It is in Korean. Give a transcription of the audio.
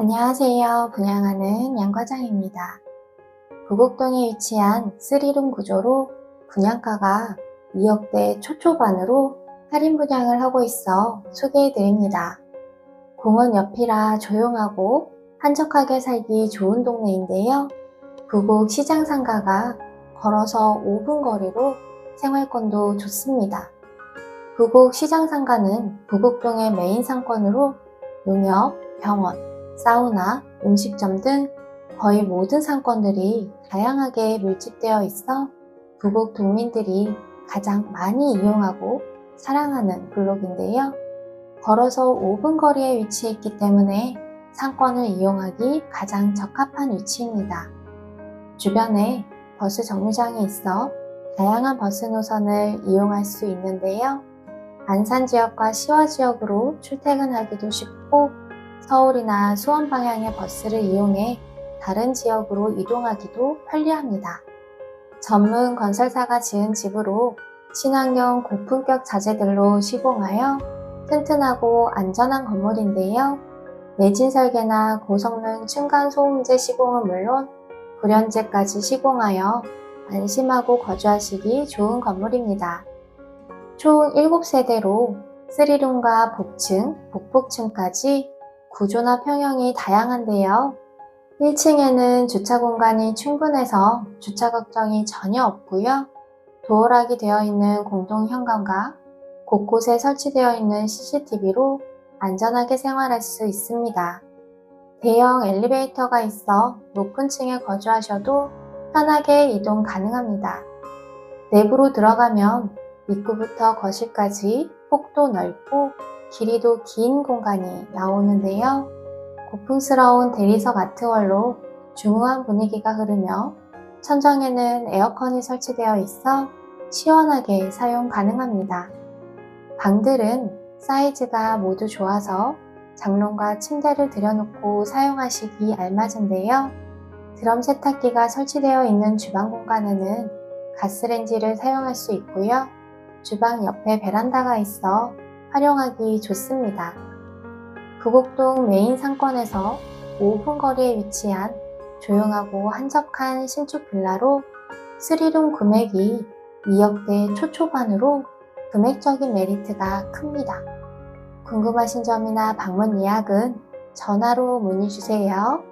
안녕하세요. 분양하는 양과장입니다. 부곡동에 위치한 3룸 구조로 분양가가 2억대 초초반으로 할인 분양을 하고 있어 소개해 드립니다. 공원 옆이라 조용하고 한적하게 살기 좋은 동네인데요. 부곡 시장 상가가 걸어서 5분 거리로 생활권도 좋습니다. 부곡 시장 상가는 부곡동의 메인 상권으로 농협, 병원, 사우나, 음식점 등 거의 모든 상권들이 다양하게 밀집되어 있어 부곡 동민들이 가장 많이 이용하고 사랑하는 블록인데요. 걸어서 5분 거리에 위치해 있기 때문에 상권을 이용하기 가장 적합한 위치입니다. 주변에 버스 정류장이 있어 다양한 버스 노선을 이용할 수 있는데요. 안산 지역과 시화 지역으로 출퇴근하기도 쉽고 서울이나 수원 방향의 버스를 이용해 다른 지역으로 이동하기도 편리합니다. 전문 건설사가 지은 집으로 친환경 고품격 자재들로 시공하여 튼튼하고 안전한 건물인데요. 내진 설계나 고성능 층간 소음제 시공은 물론 불연제까지 시공하여 안심하고 거주하시기 좋은 건물입니다. 총 7세대로 3룸과 복층, 복복층까지 구조나 평형이 다양한데요. 1층에는 주차 공간이 충분해서 주차 걱정이 전혀 없고요. 도어락이 되어 있는 공동 현관과 곳곳에 설치되어 있는 CCTV로 안전하게 생활할 수 있습니다. 대형 엘리베이터가 있어 높은 층에 거주하셔도 편하게 이동 가능합니다. 내부로 들어가면 입구부터 거실까지 폭도 넓고 길이도 긴 공간이 나오는데요. 고풍스러운 대리석 아트월로 중후한 분위기가 흐르며 천장에는 에어컨이 설치되어 있어 시원하게 사용 가능합니다. 방들은 사이즈가 모두 좋아서 장롱과 침대를 들여놓고 사용하시기 알맞은데요. 드럼 세탁기가 설치되어 있는 주방 공간에는 가스렌지를 사용할 수 있고요. 주방 옆에 베란다가 있어 활용하기 좋습니다. 부곡동 메인 상권에서 5분 거리에 위치한 조용하고 한적한 신축 빌라로 3룸 금액이 2억대 초초반으로 금액적인 메리트가 큽니다. 궁금하신 점이나 방문 예약은 전화로 문의 주세요.